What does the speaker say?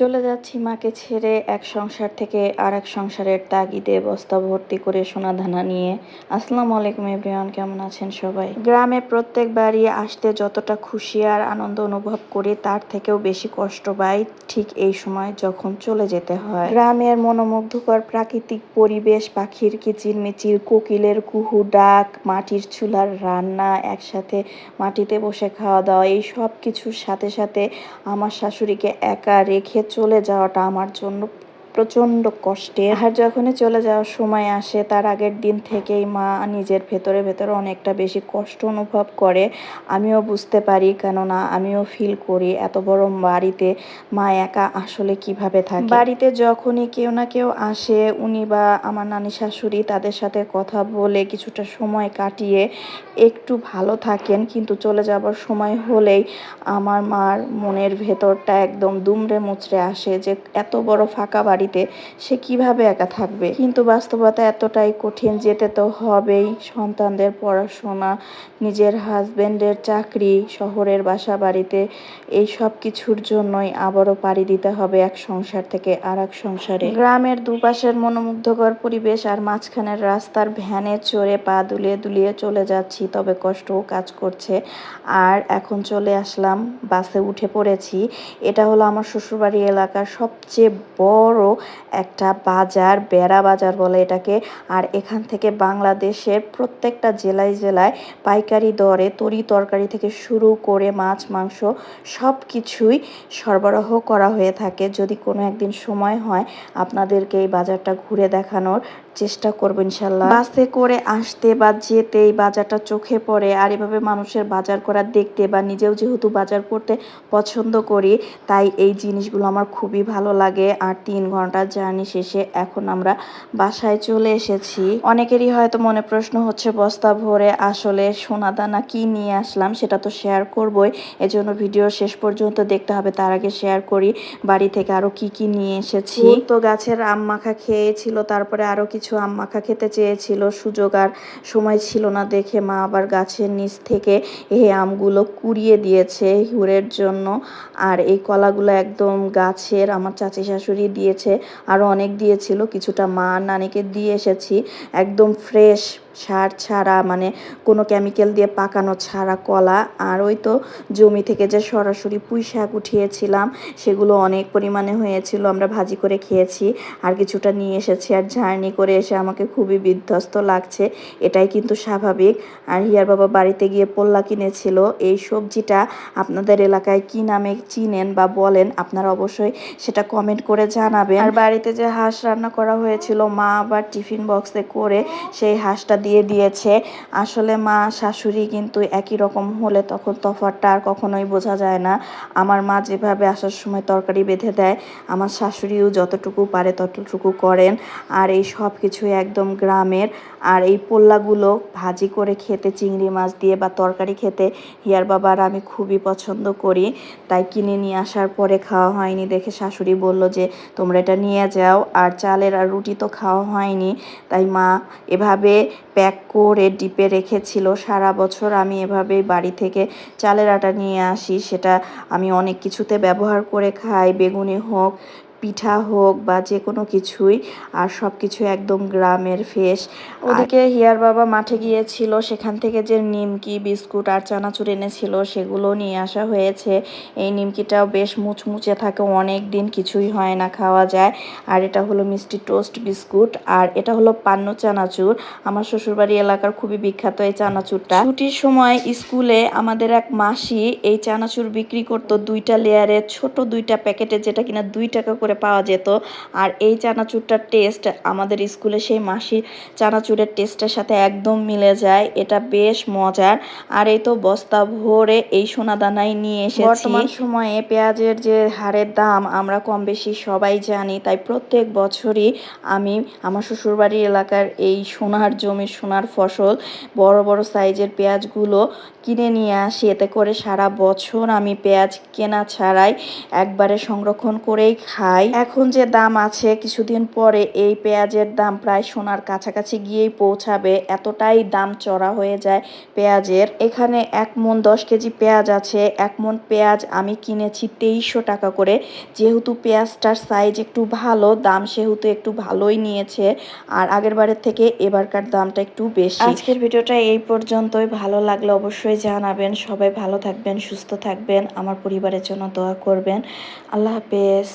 চলে যাচ্ছি মাকে ছেড়ে, এক সংসার থেকে আর এক সংসারের তাগিদে বস্তা ভর্তি করে সোনা ধানা নিয়ে। আসসালামু আলাইকুম এভরিওয়ান, কেমন আছেন সবাই? গ্রামে প্রত্যেক বাড়ি আসতে যতটা খুশি আর আনন্দ অনুভব করি, তার থেকেও বেশি কষ্ট পাই ঠিক এই সময় যখন চলে যেতে হয়। গ্রামের মনোমুগ্ধকর প্রাকৃতিক পরিবেশ, পাখির কিচিরমিচির, কোকিলের কুহু ডাক, মাটির চুলার রান্না, একসাথে মাটিতে বসে খাওয়া দাওয়া, এই সব কিছুর সাথে সাথে আমার শাশুড়িকে একা রেখে চলে যাওয়াটা আমার জন্য প্রচণ্ড কষ্টে। আর যখনই চলে যাওয়ার সময় আসে, তার আগের দিন থেকেই মা নিজের ভেতরে ভেতরে অনেকটা বেশি কষ্ট অনুভব করে। আমিও বুঝতে পারি, কেননা আমিও ফিল করি এত বড় বাড়িতে মা একা আসলে কীভাবে থাকে। বাড়িতে যখনই কেউ না কেউ আসে, উনি বা আমার নানি শাশুড়ি তাদের সাথে কথা বলে কিছুটা সময় কাটিয়ে একটু ভালো থাকেন। কিন্তু চলে যাবার সময় হলেই আমার মার মনের ভেতরটা একদম দুমড়ে মুচড়ে আসে যে, এত বড় ফাঁকা বাড়িতে, সে কীভাবে একা থাকবে? কিন্তু বাস্তবতা এতটাই কঠিন যেতে তো হবেই। সন্তানদের পড়াশোনা, নিজের হাজবেন্ডের চাকরি, শহরের বাসা বাড়িতে এই সব কিছুর জন্যই আবারও পাড়ি দিতে হবে এক সংসার থেকে আর এক সংসারে। গ্রামের দুপাশের মনোমুগ্ধকর পরিবেশ আর মাঝখানের রাস্তার ভ্যানে চড়ে পা দুলিয়ে দুলিয়ে চলে যাচ্ছি, তবে কষ্টও কাজ করছে। আর এখন চলে আসলাম, বাসে উঠে পড়েছি। এটা হলো আমার শ্বশুরবাড়ি এলাকার সবচেয়ে বড় একটা বাজার, বেড়া বাজার বলে এটাকে। আর এখান থেকে বাংলাদেশের প্রত্যেকটা জেলায় জেলায় পাইকারি দরে, তরি তরকারি থেকে শুরু করে মাছ, মাংস সব কিছুই সরবরাহ করা হয়ে থাকে। যদি কোনো একদিন সময় হয় আপনাদেরকে এই বাজারটা ঘুরে দেখানোর চেষ্টা করব ইনশাল্লাহ। বাসে করে আসতে বা যেতে এই বাজারটা চোখে পড়ে, আর এভাবে মানুষের বাজার করা দেখতে বা নিজেও যেহেতু বাজার করতে পছন্দ করি, তাই এই জিনিসগুলো আমার খুবই ভালো লাগে। আর তিন ঘণ্টার জার্নি শেষে এখন আমরা বাসায় চলে এসেছি। অনেকেরই হয়তো মনে প্রশ্ন হচ্ছে, বস্তা ভরে আসলে সোনা দানা কি নিয়ে আসলাম সেটা তো শেয়ার করবই। এজন্য ভিডিও শেষ পর্যন্ত দেখতে হবে, তার আগে শেয়ার করি বাড়ি থেকে আরও কি কি নিয়ে এসেছি। তো গাছের আম মাখা খেয়েছিল, তারপরে আরও কিছু আম মাখা খেতে চেয়েছিল, সুযোগ আর সময় ছিল না দেখে মা আবার গাছের নিচ থেকে এই আমগুলো কুড়িয়ে দিয়েছে হিউরের জন্য। আর এই কলাগুলো একদম গাছের, আমার চাচি শাশুড়ি দিয়েছে আরও অনেক দিয়েছিল কিছুটা মা নানিকে দিয়ে এসেছি একদম ফ্রেশ সার ছাড়া মানে কোনো কেমিক্যাল দিয়ে পাকানো ছাড়া কলা। আর ওই তো জমি থেকে যে সরাসরি পুঁই শাক উঠিয়েছিলাম, সেগুলো অনেক পরিমাণে হয়েছিল, আমরা ভাজি করে খেয়েছি। আর কিছুটা নিয়ে এসেছি আর জার্নি করে এসে আমাকে খুবই বিধ্বস্ত লাগছে। এটাই কিন্তু স্বাভাবিক। আর হিয়ার বাবা বাড়িতে গিয়ে পোল্লা কিনেছিল। এই সবজিটা আপনাদের এলাকায় কি নামে চিনেন বা বলেন, আপনারা অবশ্যই সেটা কমেন্ট করে জানাবেন। আর বাড়িতে যে হাঁস রান্না করা হয়েছিল, মা আবার টিফিন বক্সে করে সেই হাঁসটা দিয়ে দিয়েছে। আসলে মা, শাশুড়ি কিন্তু একই রকম হলে তখন তফাতটা আর কখনোই বোঝা যায় না। আমার মা যেভাবে আসার সময় তরকারি বেঁধে দেয়, আমার শাশুড়িও যতটুকু পারে ততটুকু করেন। আর এই সব কিছুই একদম গ্রামের। আর এই পোল্লাগুলো ভাজি করে খেতে চিংড়ি মাছ দিয়ে বা তরকারি খেতে হিয়ার বাবার আমি খুবই পছন্দ করি। তাই কিনে নিয়ে আসার পরে খাওয়া হয়নি দেখে শাশুড়ি বলল যে, তোমরা এটা নিয়ে যাও। আর চালের আর রুটি তো খাওয়া হয়নি। তাই মা এভাবে প্যাক করে ডিপে রেখেছিল, সারা বছর আমি এভাবেই বাড়ি থেকে চালের আটা নিয়ে আসি, সেটা আমি অনেক কিছুতে ব্যবহার করে খাই, বেগুনি হোক পিঠা হোক বা যে কোনো কিছুই, আর সব কিছু একদম গ্রামের ফেস ওদিকে হিয়ার বাবা মাঠে গিয়েছিল, সেখান থেকে যে নিমকি, বিস্কুট আর চানাচুর এনেছিল, সেগুলো নিয়ে আসা হয়েছে। এই নিমকিটাও বেশ মুচমুচে থাকে, অনেক দিন কিছুই হয় না খাওয়া যায়। আর এটা হলো মিষ্টি টোস্ট বিস্কুট, আর এটা হলো পান্ন চানাচুর। আমার শ্বশুরবাড়ি এলাকার খুবই বিখ্যাত এই চানাচুরটা। ছুটির সময় স্কুলে আমাদের এক মাসি এই চানাচুর বিক্রি করতো দুইটা লেয়ারের ছোট দুইটা প্যাকেটে, যেটা কিনা দুই টাকা করে পাওয়া যেত। আর এই চানাচুরটার টেস্ট আমাদের স্কুলে সেই মাসির চানাচুরের টেস্টের সাথে একদম মিলে যায়। এটা বেশ মজার। আর এই তো বস্তা ভরে এই সোনা দানাই নিয়ে এসেছি। বর্তমান সময়ে পেঁয়াজের যে হারের দাম আমরা কম বেশি সবাই জানি, তাই প্রত্যেক বছরই আমি আমার শ্বশুরবাড়ি এলাকার এই সোনার জমির সোনার ফসল, বড় বড় সাইজের পেঁয়াজগুলো কিনে নিয়ে আসি। এতে করে সারা বছর আমি পেঁয়াজ কেনা ছাড়াই একবারে সংরক্ষণ করেই খাই হাই এখন যে দাম আছে, কিছুদিন পরে এই পেঁয়াজের দাম প্রায় সোনার কাছাকাছি গিয়েই পৌঁছাবে। এতটাই দাম চড়া হয়ে যায় পেঁয়াজের। এখানে এক মন দশ কেজি পেঁয়াজ আছে। এক মন পেঁয়াজ আমি কিনেছি তেইশশো টাকা করে। যেহেতু পেঁয়াজটার সাইজ একটু ভালো, দাম সেহেতু একটু ভালোই নিয়েছে। আর আগের বারের থেকে এবারকার দামটা একটু বেশি। আজকের ভিডিওটা এই পর্যন্তই। ভালো লাগলে অবশ্যই জানাবেন। সবাই ভালো থাকবেন, সুস্থ থাকবেন। আমার পরিবারের জন্য দোয়া করবেন। আল্লাহ হাফেজ।